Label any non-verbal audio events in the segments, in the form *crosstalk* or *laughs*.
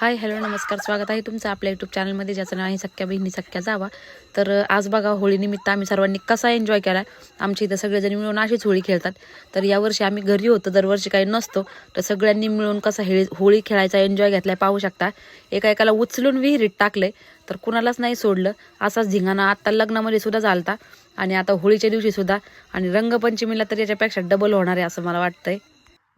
Hi hello नमस्कार स्वागत आहे तुमचं आपल्या यूट्यूब चॅनलमध्ये ज्याचं नाव आहे सख्या बहिणी सख्या जावा. तर आज बघा होळीनिमित्त आम्ही सर्वांनी कसा एन्जॉय केला आमच्या इथं सगळेजण मिळून अशीच होळी खेळतात. तर यावर्षी आम्ही घरी होतो दरवर्षी काही नसतो. तर सगळ्यांनी मिळून कसा हेळी होळी खेळायचा एन्जॉय घेतलाय पाहू शकता. एका एकाला उचलून विहिरीत टाकले तर कुणालाच नाही सोडलं. असाच झिंगाणा आत्ता लग्नामध्ये सुद्धा झालता. आणि आता होळीच्या दिवशी सुद्धा. आणि रंगपंचमीला तर याच्यापेक्षा डबल होणार आहे असं मला वाटतंय.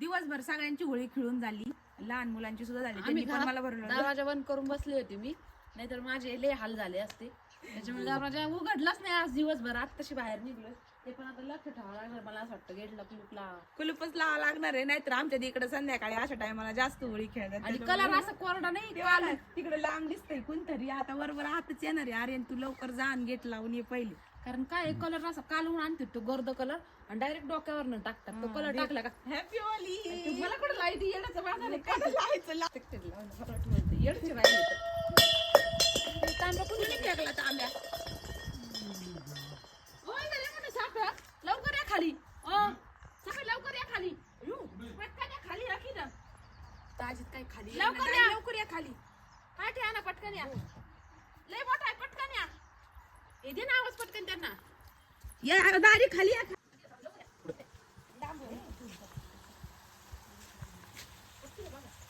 दिवसभर सगळ्यांची होळी खेळून झाली. लहान मुलांची सुद्धा झाली. त्यांनी पण मला भरवलं दरवाजा बंद करून बसले होते मी. नाहीतर माझे लय हाल झाले असते. त्याच्यामुळे दरवाजा उघडलाच नाही आज दिवसभर. आत्ताशी बाहेर निघलोय. ते पण आता लक्ष ठेवावं लागणार मला असं वाटतं गेटला कुलूपला. कुलूपच लावा लागणार आहे. नाहीतर आमच्या इकडे संध्याकाळी अशा टायमाला जास्त होळी खेळतात. आणि कलर असा कोरडा नाही तेव्हा तिकडे लांब दिसतंय कोणतरी. आता बरोबर आताच येणार आहे. अरे तू लवकर जा आणि गेट लावून ये पहिले. कारण काय? कलर असा कालवून आणते तो गर्द कलर. आणि डायरेक्ट डोक्यावर टाकतात. तो कलर टाकला का? हॅपी होली ते मला कुठं लाइट येण्याचं माझा नाही. काय? लावायचं ला- येडचे राहिले तांब्या? साखर. लवकर या खाली. लवकर या खाली. पटकन या खाली ना. ताजीत काय खाली? लवकर या. लवकर या खाली. काय ठेवा ना पटकन या. लय मोठा आहे पटकन या. दे ना आवाज पटकन त्यांना. या दारी खाली या फसवलं मला कसं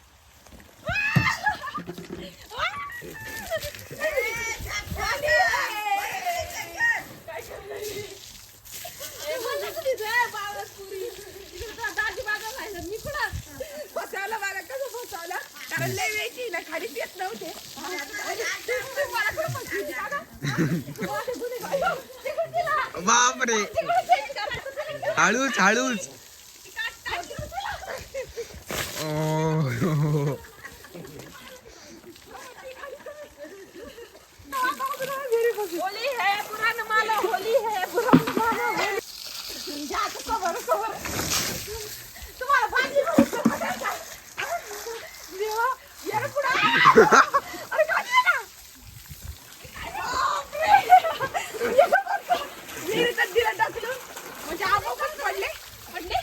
फसवलं कारण लय वेळची ना खाली येत नव्हते बापरे हळूच हळूच ओ. होली है पुराण माला होली है पुराण माला होली जा तू कवर कवर तुम्हाला भाजी देवा यार पुढे अरे काय झालं विहिरीतच दिलं टाकलं म्हणजे आपोआपच पडले पडले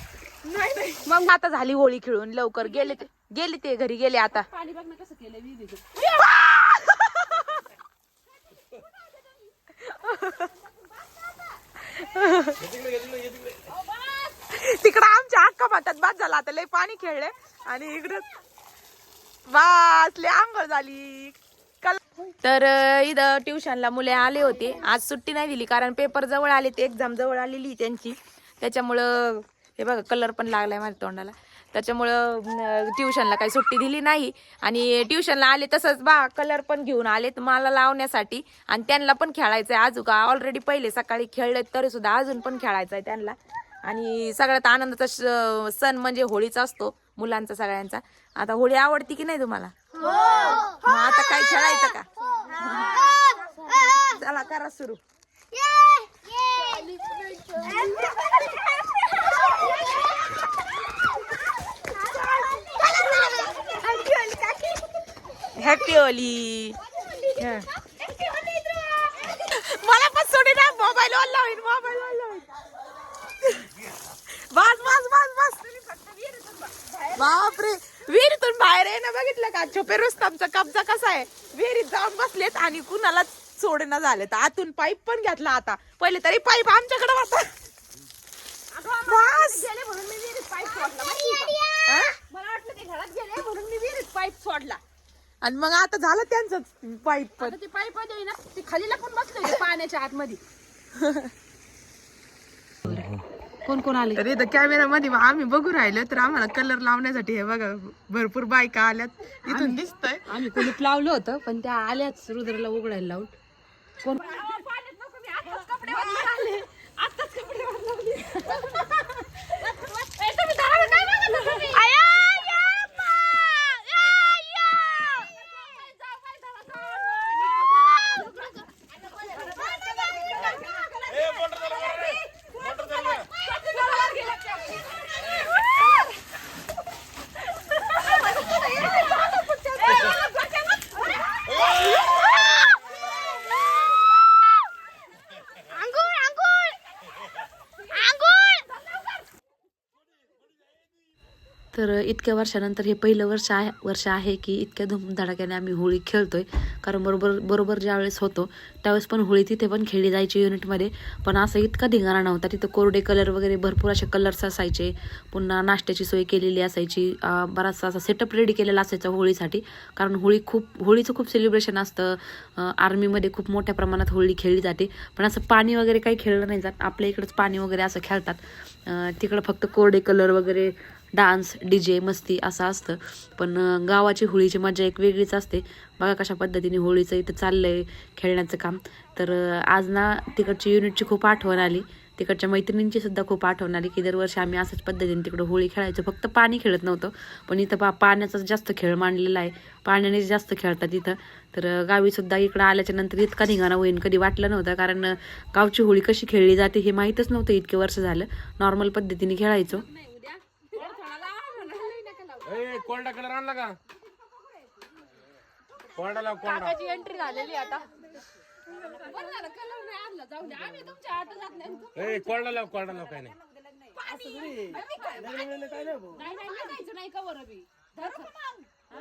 नाही नाही मग आता झाली होळी खेळून लवकर. गेले ते गेले ते घरी गेले आता. *laughs* पाणी बघ ना कसं केलं तिकडं आमच्या अक्का म्हणतात बाद झाला. आता लय पाणी खेळले आणि इकडं बास लय आंघोळ झाली. कल तर इथं ट्युशनला मुले आले होते. आज सुट्टी नाही दिली कारण पेपर जवळ आले ते एक्झाम जवळ आलेली त्यांची. त्याच्यामुळं हे बघा कलर पण लागलाय माझ्या तोंडाला. त्याच्यामुळं ट्युशनला काही सुट्टी दिली नाही. आणि ट्युशनला आले तसंच बा कलर पण घेऊन आलेत मला लावण्यासाठी. आणि त्यांना पण खेळायचं आहे अजून ऑलरेडी पहिले सकाळी खेळले तरी सुद्धा अजून पण खेळायचं आहे त्यांना. आणि सगळ्यात आनंदाचा सण म्हणजे होळीचा असतो मुलांचा सगळ्यांचा. आता होळी आवडती की नाही तुम्हाला? मग आता काय खेळायचं का? चला करा सुरू. हॅपी होली मला पण सोडी ना मोबाईल लावीन मोबाईल वर लावीन बस बस बस बस. बापरे. विहिरीतून बाहेर आहे ना बघितलं का? छोपे रुस्तमचा कब्जा कसा आहे? विहिरीत जाऊन बसलेत आणि कुणाला सोडणं झालं. तर आतून पाईप पण घेतला आता. पहिले तरी पाईप आमच्याकडे होता. बस! गेले म्हणून मी विहिरीत पाईप सोडला. माहिती का? हा? मला वाटलं ते घरात गेले म्हणून मी विहिरीत पाईप सोडला. आणि मग आता झालं त्यांचं पाईप पण. आता ते पाईपमध्ये ना ते खालीला पण बसले होते पाण्याच्या आतमध्ये. कोण कोण आले? तर इथं कॅमेरा मध्ये आम्ही बघू राहिलो तर आम्हाला कलर लावण्यासाठी हे बघा भरपूर बायका आल्यात. इथून दिसतंय. आम्ही कुलूप लावलं होतं पण त्या आल्याच रुद्रला उघडायला लावून. कोण तर इतक्या वर्षानंतर हे पहिलं वर्ष आहे वर्ष आहे की इतक्या धूमधडाक्याने आम्ही होळी खेळतोय. कारण बरोबर बरोबर ज्यावेळेस होतो त्यावेळेस पण होळी तिथे पण खेळली जायची युनिटमध्ये. पण असं इतका धिंगाणा नव्हता. तिथं कोरडे कलर वगैरे भरपूर असे कलर्स असायचे. पुन्हा नाश्त्याची सोय केलेली असायची. बराचसा असा सेटअप रेडी केलेला असायचा होळीसाठी. कारण होळी खूप होळीचं खूप सेलिब्रेशन असतं. आर्मीमध्ये खूप मोठ्या प्रमाणात होळी खेळली जाते. पण असं पाणी वगैरे काही खेळलं नाही जात. आपल्या इकडंच पाणी वगैरे असं खेळतात. तिकडं फक्त कोरडे कलर वगैरे डान्स डी जे मस्ती असं असतं. पण गावाची होळीची मजा एक वेगळीच असते. बघा कशा पद्धतीने होळीचं इथं चाललं आहे खेळण्याचं काम. तर आज ना तिकडची युनिटची खूप आठवण आली. तिकडच्या मैत्रिणींची सुद्धा खूप आठवण आली की दरवर्षी आम्ही असंच पद्धतीने तिकडं होळी खेळायचो. फक्त पाणी खेळत नव्हतं. पण इथं पा पाण्याचाच जास्त खेळ मांडलेला आहे. पाण्याने जास्त खेळतात इथं. तर गावीसुद्धा इकडं आल्याच्यानंतर इतका निघाणा होईन कधी वाटलं नव्हतं. कारण गावची होळी कशी खेळली जाते हे माहीतच नव्हतं इतके वर्ष झालं. नॉर्मल पद्धतीने खेळायचो. ए कोरडा कलर आणला का? कोरडा लाव कोरडा. काकाची एंट्री झालेली आता. ए कोरडा लाव कोरडा लाव काय नाही.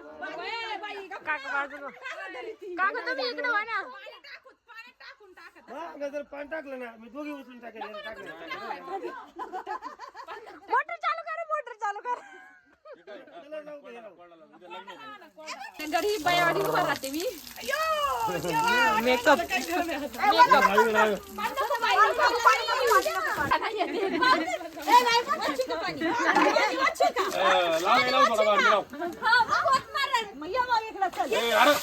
काका बाजूला. काका तुम्ही इकडे वा ना जर पाणी टाकलं ना मी दोघी उचलून टाकेल. मोटर घरी बायावाडी उभा राहते मी मेकअप लाव लाव थोडा बाहेर लाव ए, अरे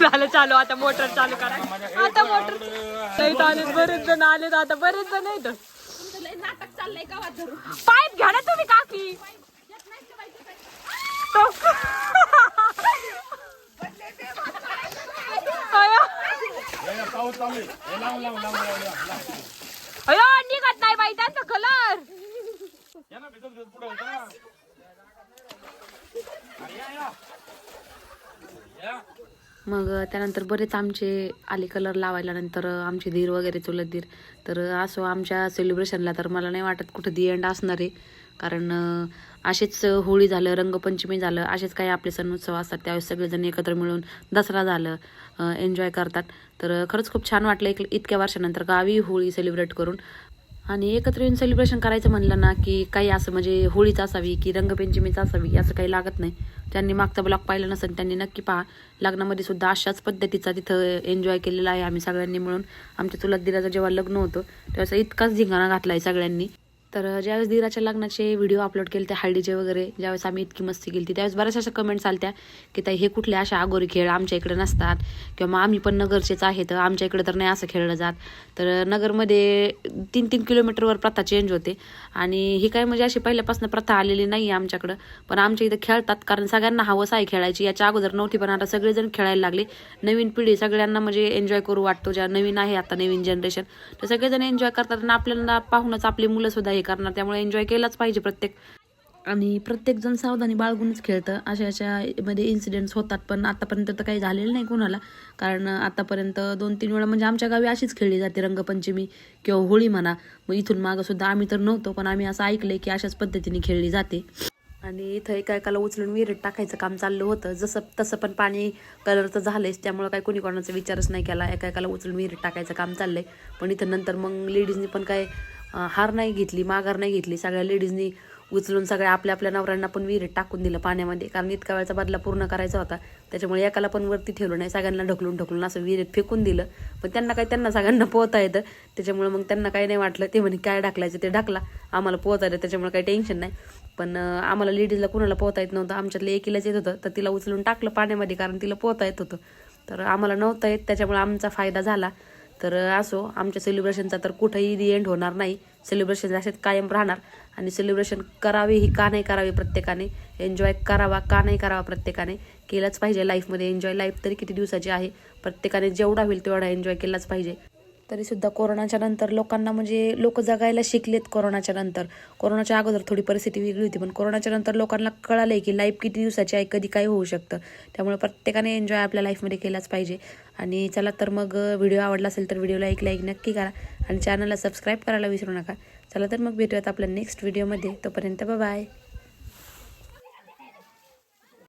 झालं चालू आता मोटर चालू करा. आता मोटर. आले बरेच जण आले आता बरेच जण आहेत. नाटक चाललंय का धरून पाईप घ्या ना तुम्ही काकी. तो- अयो, निघत नाही बाई त्यांचा कलर या. मग त्यानंतर बरेच आमचे आले कलर लावायला नंतर आमचे धीर वगैरे चुलत धीर तर असो आमच्या सेलिब्रेशनला तर मला नाही वाटत कुठं दी एंड असणार आहे. कारण असेच होळी झालं रंगपंचमी झालं असेच काही आपले सण उत्सव असतात. त्यावेळेस सगळेजण एकत्र मिळून दसरा झालं एन्जॉय करतात. तर खरंच खूप छान वाटलं एक इतक्या वर्षानंतर गावी होळी सेलिब्रेट करून. आणि एकत्र येऊन सेलिब्रेशन करायचं म्हणलं ना की काही असं म्हणजे होळीच असावी की रंगपंचमीच असावी असं काही लागत नाही. त्यांनी मागचा ब्लॉग पाहिला नसेल त्यांनी नक्की पहा. लग्नामध्ये सुद्धा अशाच पद्धतीचा तिथं एन्जॉय केलेला आहे आम्ही सगळ्यांनी मिळून. आमच्या चुलत दिराचं जेव्हा लग्न होतं तेव्हा इतकाच झिंगाणा घातला आहे सगळ्यांनी. तर ज्यावेळेस दिराच्या लग्नाचे व्हिडिओ अपलोड केले ते हळदीचे वगैरे ज्यावेळेस आम्ही इतकी मस्ती केली त्यावेळेस बऱ्याच अशा कमेंट्स आलत्या की ताई हे कुठले अशा आगोरी खेळ आमच्या इकडे नसतात किंवा मग आम्ही पण नगरचेच आहेत आमच्या इकडे तर नाही असं खेळलं जात. तर नगरमध्ये तीन तीन किलोमीटरवर प्रथा चेंज होते आणि ही काय म्हणजे अशी पहिल्यापासून प्रथा आलेली नाही आहे आमच्याकडं. पण आमच्या इथं खेळतात कारण सगळ्यांना हवस आहे खेळायची. याच्या अगोदर नव्हती पण आता सगळेजण खेळायला लागले. नवीन पिढी सगळ्यांना म्हणजे एन्जॉय करू वाटतो. ज्या नवीन आहे आता नवीन जनरेशन तर सगळेजण एन्जॉय करतात आणि आपल्याला पाहूनच आपली मुलंसुद्धा हे करणार त्यामुळे एन्जॉय केलाच पाहिजे प्रत्येक. आणि प्रत्येक जण सावधानी बाळगूनच खेळतं. अशा अशा मध्ये इन्सिडेंट्स होतात पण आतापर्यंत तर काही झालेलं नाही कोणाला. कारण आतापर्यंत दोन तीन वेळा म्हणजे आमच्या गावी अशीच खेळली जाते रंगपंचमी किंवा होळी म्हणा. मग इथून मागं सुद्धा आम्ही तर नव्हतो पण आम्ही असं ऐकलंय की अशाच पद्धतीने खेळली जाते. आणि इथं एका एकाला उचलून विहिरीत टाकायचं काम चाललं होतं. जसं तसं पण पाणी कलरचं झालंयच त्यामुळे काही कोणी कोणाचा विचारच नाही केला. एका एकाला उचलून विहिरीत टाकायचं काम चाललंय. पण इथं नंतर मग लेडीजनी पण काय हार नाही घेतली माघार नाही घेतली सगळ्या लेडीजनी उचलून सगळ्या आपल्या आपल्या नवऱ्यांना पण विहिरीत टाकून दिलं पाण्यामध्ये. कारण इतका वेळचा बदला पूर्ण करायचा होता. त्याच्यामुळे एकाला पण वरती ठेवलं नाही सगळ्यांना ढकलून ढकलून असं विहिरीत फेकून दिलं. पण त्यांना काय त्यांना सगळ्यांना पोहता येतं. त्याच्यामुळे मग त्यांना काही नाही वाटलं. ते म्हणे काय ढकलायचं? ते ढकला. आम्हाला पोहता येतं. त्याच्यामुळे काही टेन्शन नाही. पण आम्हाला लेडीजला कुणाला पोहता येत नव्हतं? आमच्यातलं एकीलाच येत होतं. तर तिला उचलून टाकलं पाण्यामध्ये कारण तिला पोहता येत होतं. तर आम्हाला नव्हतं येत. त्याच्यामुळे आमचा फायदा झाला. तर असो आमच्या सेलिब्रेशनचा तर कुठंही दी एंड होणार नाही. सेलिब्रेशन असेच कायम राहणार. आणि सेलिब्रेशन करावे ही का नाही करावे प्रत्येकाने? एन्जॉय करावा का नाही करावा प्रत्येकाने? केलंच पाहिजे लाईफमध्ये एन्जॉय लाईफ तरी किती दिवसाची आहे? प्रत्येकाने जेवढा होईल तेवढा एन्जॉय केलाच पाहिजे. तरीसुद्धा कोरोनाच्या नंतर लोकांना म्हणजे लोक जगायला शिकलेत कोरोनाच्या नंतर. कोरोनाच्या अगोदर थोडी परिस्थिती वेगळी होती पण कोरोनाच्या नंतर लोकांना कळालं आहे की लाईफ किती दिवसाची आहे कधी काय होऊ शकतं. त्यामुळे प्रत्येकाने एन्जॉय आपल्या लाईफमध्ये केलाच पाहिजे. आणि चला तर मग व्हिडिओ आवडला असेल तर व्हिडिओला एक लाईक नक्की करा. आणि चॅनलला सबस्क्राईब करायला विसरू नका. चला तर मग भेटूयात आपल्या नेक्स्ट व्हिडिओमध्ये तोपर्यंत बाय